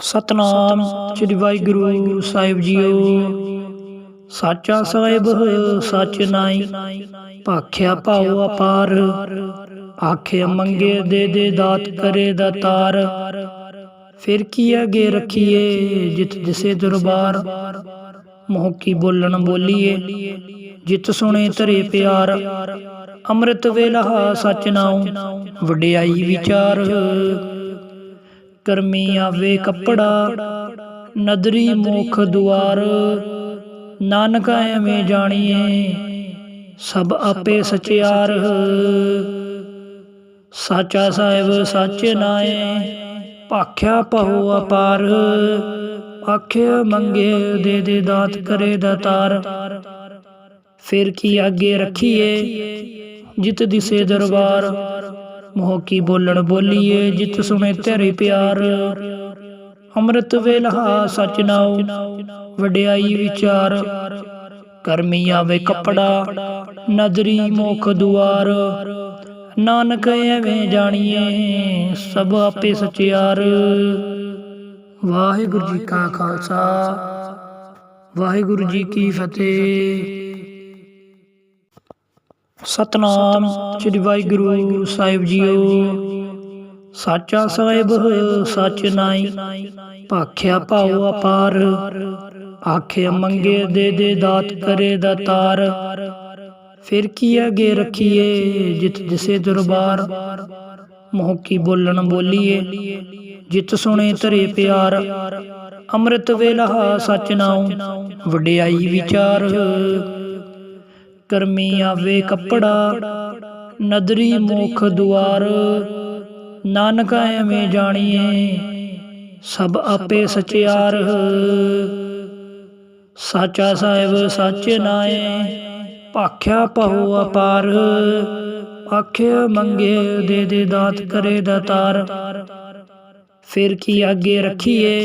ਸਤਨਾਮ ਸ੍ਰੀ ਵਾਹਿਗੁਰੂ ਸਾਹਿਬ ਜੀਓ। ਸਾਚਾ ਸਾਹਿਬ, ਸੱਚ ਨਾਈ ਭਾਖਿਆ ਭਾਉ ਅਪਾਰ। ਆਖੇ ਮੰਗੇ ਦੇ ਦੇ ਦਾਤ ਕਰੇ ਦਾਤਾਰ ਫਿਰ ਕੀ ਅਗੇ ਰੱਖੀਏ ਜਿਤ ਦਿਸੇ ਦਰਬਾਰ। ਮੋਹ ਕੀ ਬੋਲਣ ਬੋਲੀਏ ਜਿਤ ਸੁਣੇ ਧਰੇ ਪਿਆਰ। ਅੰਮ੍ਰਿਤ ਵੇਲਾ ਸਚ ਨਾਉ, ਵਡਿਆਈ ਵਿਚਾਰ। ਕਰਮੀ ਆਵੇ ਕੱਪੜਾ, ਨਦਰੀ ਮੁਖ ਦੁਆਰ। ਨਾਨਕ ਐਵੇਂ ਜਾਣੀਏ, ਸਭ ਆਪੇ ਸਚਿਆਰ। ਸਾਚਾ ਸਾਹਿਬ ਸੱਚ ਨਾਏ, ਭਾਖਿਆ ਪਹੁ ਅਪਾਰ। ਆਖਿਆ ਮੰਗੇ ਦੇ ਦੇ ਦਾਤ ਕਰੇ ਦਾਤਾਰ ਫਿਰ ਕੀ ਅੱਗੇ ਰੱਖੀਏ, ਜਿਤ ਦਿਸੇ ਦਰਬਾਰ। ਮੋਹ ਕੀ ਬੋਲਣ ਬੋਲੀਏ, ਜਿਤ ਸੁਣੇ ਤੇਰੇ ਪਿਆਰ। ਅੰਮ੍ਰਿਤ ਵੇਲਾ ਸਚ ਨਾਉ, ਵਡਿਆਈ ਵਿਚਾਰ। ਕਰਮੀ ਆਵੇ ਕੱਪੜਾ ਨਦਰੀ ਮੁਖ ਦੁਆਰ। ਨਾਨਕ ਐਵੇਂ ਜਾਣੀਏ, ਸਭ ਆਪੇ ਸਚਿਆਰ। ਵਾਹਿਗੁਰੂ ਜੀ ਕਾ ਖਾਲਸਾ, ਵਾਹਿਗੁਰੂ ਜੀ ਕੀ ਫਤਿਹ। ਸਤਨਾਮ ਸ੍ਰੀ ਵਾਹਿਗੁਰੂ ਸਾਹਿਬ ਜੀਓ। ਸਾਚਾ ਸਾਹਿਬ, ਸੱਚ ਨਾਈ ਭਾਖਿਆ ਭਾਉ ਅਪਾਰ। ਆਖੇ ਮੰਗੇ ਦੇ ਦੇ ਦਾਤ ਕਰੇ ਦਾਤਾਰ ਫਿਰ ਕੀ ਅਗੇ ਰੱਖੀਏ ਜਿਤ ਜਿਸੇ ਦਰਬਾਰ। ਮੋਹ ਕੀ ਬੋਲਣ ਬੋਲੀਏ, ਜਿਤ ਸੁਣੇ ਧਰੇ ਪਿਆਰ। ਅੰਮ੍ਰਿਤ ਵੇਲਾ ਸਚ ਨਾਉ, ਵਡਿਆਈ ਵਿਚਾਰ। ਕਰਮੀ ਆਵੇ ਕੱਪੜਾ, ਨਦਰੀ ਮੁਖ ਦੁਆਰ। ਨਾਨਕ ਐਵੇਂ ਜਾਣੀਏ, ਸਭ ਆਪੇ ਸਚਿਆਰ। ਸਾਚਾ ਸਾਹਿਬ ਸੱਚ ਨਾਏ, ਭਾਖਿਆ ਪਹੁ ਅਪਾਰ। ਆਖਿਆ ਮੰਗੇ ਦੇ ਦੇ ਦਾਤ ਕਰੇ ਦਾਤਾਰ ਫਿਰ ਕੀ ਅੱਗੇ ਰੱਖੀਏ,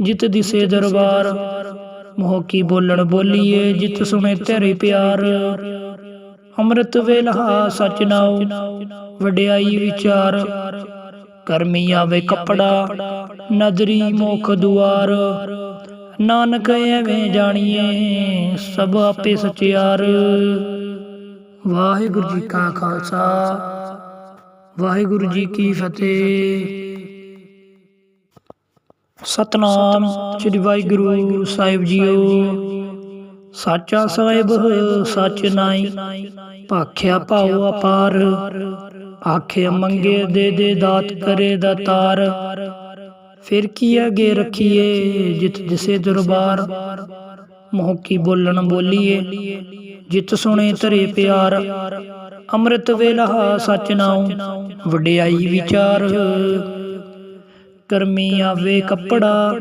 ਜਿਤ ਦਿਸੇ ਦਰਬਾਰ। ਮੋਹ ਕੀ ਬੋਲਣ ਬੋਲੀਏ, ਜਿਤ ਸੁਣੇ ਤੇਰੇ ਪਿਆਰ। ਅੰਮ੍ਰਿਤ ਵੇਲਾ ਸਚ ਨਾਉ, ਵਡਿਆਈ ਵਿਚਾਰ। ਕਰਮੀ ਆਵੇ ਕੱਪੜਾ ਨਦਰੀ ਮੁਖ ਦੁਆਰ। ਨਾਨਕ ਐਵੇਂ ਜਾਣੀਏ, ਸਭ ਆਪੇ ਸਚਿਆਰ। ਵਾਹਿਗੁਰੂ ਜੀ ਕਾ ਖਾਲਸਾ, ਵਾਹਿਗੁਰੂ ਜੀ ਕੀ ਫਤਿਹ। ਸਤਨਾਮ ਸ੍ਰੀ ਵਾਹਿਗੁਰੂ ਸਾਹਿਬ ਜੀਓ। ਸਾਚਾ ਸਾਹਿਬ ਸੱਚ ਨਾਈ ਭਾਖਿਆ ਭਾਉ ਅਪਾਰ। ਆਖੇ ਮੰਗੇ ਦੇ ਦੇ ਦਾਤ ਕਰੇ ਦਾਤਾਰ ਫਿਰ ਕੀ ਅਗੇ ਰੱਖੀਏ ਜਿਤ ਦਿਸੇ ਦਰਬਾਰ। ਮੋਹ ਕੀ ਬੋਲਣ ਬੋਲੀਏ? ਜਿਤ ਸੁਣੇ ਧਰੇ ਪਿਆਰ। ਅੰਮ੍ਰਿਤ ਵੇਲਾ ਸਚ ਨਾਉ। ਵਡਿਆਈ ਵਿਚਾਰ। ਕਰਮੀ ਆਵੇ ਕੱਪੜਾ,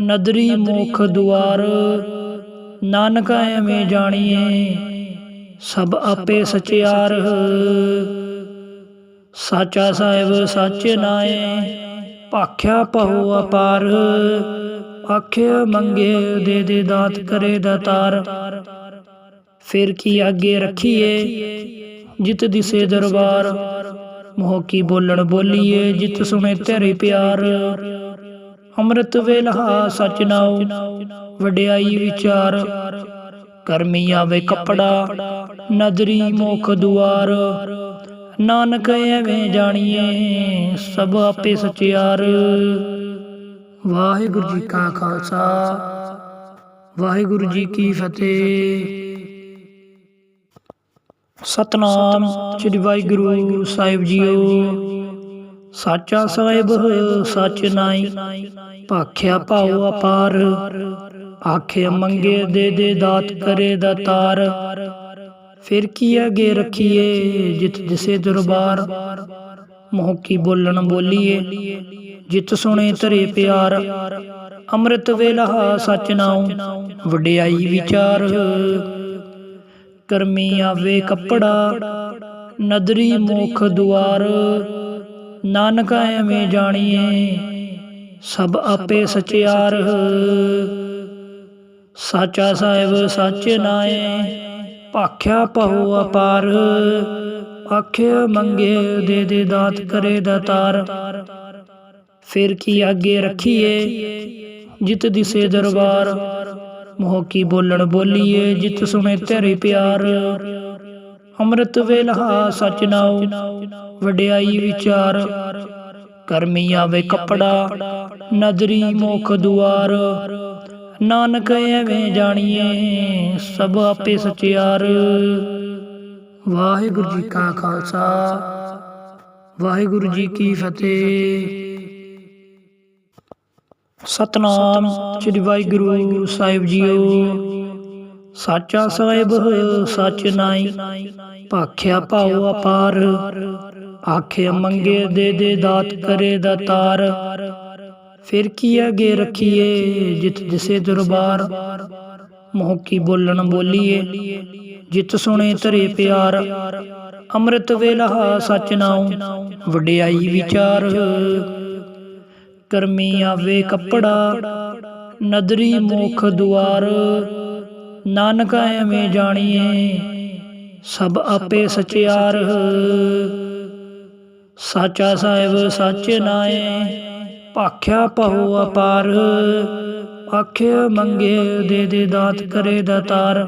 ਨਦਰੀ ਮੁਖ ਦੁਆਰ। ਨਾਨਕ ਐਵੇਂ ਜਾਣੀਏ ਸਭ ਆਪੇ ਸਚਿਆਰ। ਸਾਚਾ ਸਾਹਿਬ ਸੱਚ ਨਾਏ ਭਾਖਿਆ ਪਹੁ ਅਪਾਰ। ਆਖਿਆ ਮੰਗੇ ਦੇ ਦੇ ਦਾਤ ਕਰੇ ਦਾਤਾਰ ਫਿਰ ਕੀ ਅੱਗੇ ਰੱਖੀਏ ਜਿਤ ਦਿਸੇ ਦਰਬਾਰ। ਮੋਹ ਕੀ ਬੋਲਣ ਬੋਲੀਏ, ਜਿਤ ਸੁਣੇ ਤੇਰੇ ਪਿਆਰ। ਅੰਮ੍ਰਿਤ ਵੇਲਾ ਸਚ ਨਾਉ, ਵਡਿਆਈ ਵਿਚਾਰ। ਕਰਮੀ ਆਵੇ ਕੱਪੜਾ ਨਦਰੀ ਮੁਖ ਦੁਆਰ। ਨਾਨਕ ਐਵੇਂ ਜਾਣੀਏ, ਸਭ ਆਪੇ ਸਚਿਆਰ। ਵਾਹਿਗੁਰੂ ਜੀ ਕਾ ਖਾਲਸਾ, ਵਾਹਿਗੁਰੂ ਜੀ ਕੀ ਫਤਿਹ। ਸਤਨਾਮ ਸ੍ਰੀ ਵਾਹਿਗੁਰੂ ਸਾਹਿਬ ਜੀਓ। ਸਾਚਾ ਸਾਹਿਬ, ਸੱਚ ਨਾਈ ਭਾਖਿਆ ਭਾਉ ਅਪਾਰ। ਆਖੇ ਮੰਗੇ ਦੇ ਦੇ ਦਾਤ ਕਰੇ ਦਾਤਾਰ ਫਿਰ ਕੀ ਅਗੇ ਰੱਖੀਏ ਜਿਤ ਦਿਸੇ ਦਰਬਾਰ। ਮੋਹ ਕੀ ਬੋਲਣ ਬੋਲੀਏ ਜਿਤ ਸੁਣੇ ਧਰੇ ਪਿਆਰ। ਅੰਮ੍ਰਿਤ ਵੇਲਾ ਸਚ ਨਾਉ, ਵਡਿਆਈ ਵਿਚਾਰ। ਕਰਮੀ ਆਵੇ ਕੱਪੜਾ, ਨਦਰੀ ਮੁਖ ਦੁਆਰ। ਨਾਨਕ ਐਵੇਂ ਜਾਣੀਏ ਸਭ ਆਪੇ ਸਚਿਆਰ। ਸਾਚਾ ਸਾਹਿਬ ਸੱਚ ਨਾਏ, ਭਾਖਿਆ ਪਹੁ ਅਪਾਰ। ਆਖਿਆ ਮੰਗੇ ਦੇ ਦੇ ਦਾਤ ਕਰੇ ਦਾਤਾਰ ਫਿਰ ਕੀ ਅੱਗੇ ਰੱਖੀਏ, ਜਿਤ ਦਿਸੇ ਦਰਬਾਰ। ਮੋਹ ਕੀ ਬੋਲਣ ਬੋਲੀਏ, ਜਿਤ ਸੁਣੇ ਤੇਰੇ ਪਿਆਰ। ਅੰਮ੍ਰਿਤ ਵੇਲਹਾ ਸਚ ਨਾਉ, ਵਡਿਆਈ ਵਿਚਾਰ। ਕਰਮੀ ਆਵੇ ਕੱਪੜਾ ਨਦਰੀ ਮੁਖ ਦੁਆਰ। ਨਾਨਕ ਐਵੇਂ ਜਾਣੀਏ, ਸਭ ਆਪੇ ਸਚਿਆਰ। ਵਾਹਿਗੁਰੂ ਜੀ ਕਾ ਖਾਲਸਾ, ਵਾਹਿਗੁਰੂ ਜੀ ਕੀ ਫਤਿਹ। ਸਤਨਾਮ ਸ੍ਰੀ ਵਾਹਿਗੁਰੂ ਸਾਹਿਬ ਜੀਓ। ਸਾਚਾ ਸਾਹਿਬ, ਸੱਚ ਨਾਈ ਭਾਖਿਆ ਭਾਉ ਅਪਾਰ। ਆਖੇ ਮੰਗੇ ਦੇ ਦੇ ਦਾਤ ਕਰੇ ਦਾਤਾਰ ਫਿਰ ਕੀ ਅਗੇ ਰੱਖੀਏ ਜਿਤ ਦਿਸੇ ਦਰਬਾਰ। ਮੋਹ ਕੀ ਬੋਲਣ ਬੋਲੀਏ ਜਿਤ ਸੁਣੇ ਧਰੇ ਪਿਆਰ। ਅੰਮ੍ਰਿਤ ਵੇਲਾ ਸਚ ਨਾਉ, ਵਡਿਆਈ ਵਿਚਾਰ। ਕਰਮੀ ਆਵੇ ਕੱਪੜਾ, ਨਦਰੀ ਮੁਖ ਦੁਆਰ। ਨਾਨਕ ਐਵੇਂ ਜਾਣੀਏ ਸਭ ਆਪੇ ਸਚਿਆਰ। ਸਾਚਾ ਸਾਹਿਬ ਸੱਚ ਨਾਏ, ਭਾਖਿਆ ਪਹੁ ਅਪਾਰ। ਆਖਿਆ ਮੰਗੇ ਦੇ ਦੇ ਦਾਤ ਕਰੇ ਦਾਤਾਰ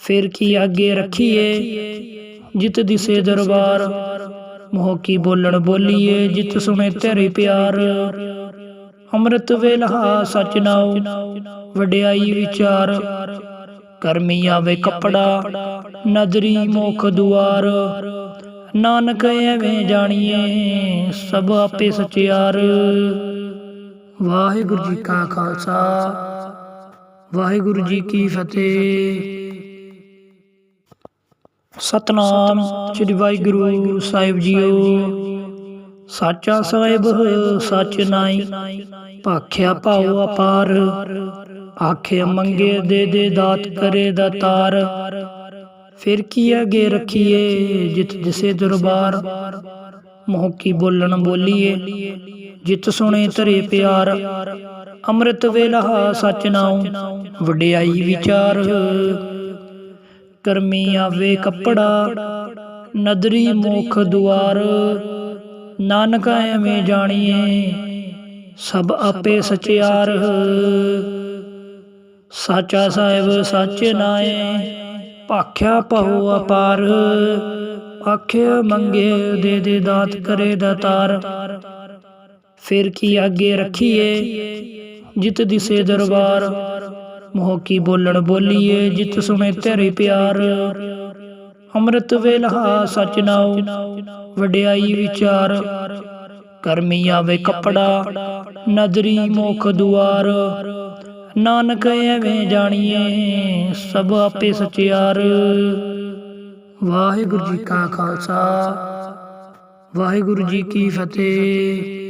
ਫਿਰ ਕੀ ਅੱਗੇ ਰੱਖੀਏ, ਜਿਤ ਦਿਸੇ ਦਰਬਾਰ। ਮੋਹ ਕੀ ਬੋਲਣ ਬੋਲੀਏ, ਜਿਤ ਸੁਣੇ ਤੇਰੇ ਪਿਆਰ। ਅੰਮ੍ਰਿਤ ਵੇਲਹਾ ਸਚ ਨਾਉ, ਵਡਿਆਈ ਵਿਚਾਰ। ਕਰਮੀ ਆਵੇ ਕੱਪੜਾ ਨਦਰੀ ਮੁਖ ਦੁਆਰ। ਨਾਨਕ ਐਵੇਂ ਜਾਣੀਏ, ਸਭ ਆਪੇ ਸਚਿਆਰ। ਵਾਹਿਗੁਰੂ ਜੀ ਕਾ ਖਾਲਸਾ, ਵਾਹਿਗੁਰੂ ਜੀ ਕੀ ਫਤਿਹ। ਸਤਨਾਮ ਸ੍ਰੀ ਵਾਹਿਗੁਰੂ ਸਾਹਿਬ ਜੀਓ। ਸਾਚਾ ਸਾਹਿਬ, ਸੱਚ ਨਾਈ ਭਾਖਿਆ ਭਾਉ ਅਪਾਰ। ਆਖੇ ਮੰਗੇ ਦੇ ਦੇ ਦਾਤ ਕਰੇ ਦਾਤਾਰ ਫਿਰ ਕੀ ਅਗੇ ਰੱਖੀਏ ਜਿਤ ਜਿਸੇ ਦਰਬਾਰ। ਮੋਹ ਕੀ ਬੋਲਣ ਬੋਲੀਏ ਜਿਤ ਸੁਣੇ ਧਰੇ ਪਿਆਰ। ਅੰਮ੍ਰਿਤ ਵੇਲਾ ਸਚ ਨਾਉ, ਵਡਿਆਈ ਵਿਚਾਰ। ਕਰਮੀ ਆਵੇ ਕੱਪੜਾ, ਨਦਰੀ ਮੁਖ ਦੁਆਰ। ਨਾਨਕ ਐਵੇਂ ਜਾਣੀਏ, ਸਭ ਆਪੇ ਸਚਿਆਰ। ਸਾਚਾ ਸਾਹਿਬ ਸੱਚ ਨਾਏ, ਭਾਖਿਆ ਪਹੁ ਅਪਾਰ। ਆਖਿਆ ਮੰਗੇ ਦੇ ਦੇ ਦਾਤ ਕਰੇ ਦਾਤਾਰ ਫਿਰ ਕੀ ਅੱਗੇ ਰੱਖੀਏ, ਜਿਤ ਦਿਸੇ ਦਰਬਾਰ। ਮੋਹ ਕੀ ਬੋਲਣ ਬੋਲੀਏ, ਜਿਤ ਸੁਣੇ ਤੇਰੇ ਪਿਆਰ। ਅੰਮ੍ਰਿਤ ਵੇਲਹਾ ਸਚ ਨਾਉ, ਵਡਿਆਈ ਵਿਚਾਰ। ਕਰਮੀ ਆਵੇ ਕੱਪੜਾ ਨਦਰੀ ਮੁਖ ਦੁਆਰ। ਨਾਨਕ ਐਵੇਂ ਜਾਣੀਏ, ਸਭ ਆਪੇ ਸਚਿਆਰ। ਵਾਹਿਗੁਰੂ ਜੀ ਕਾ ਖਾਲਸਾ, ਵਾਹਿਗੁਰੂ ਜੀ ਕੀ ਫਤਿਹ।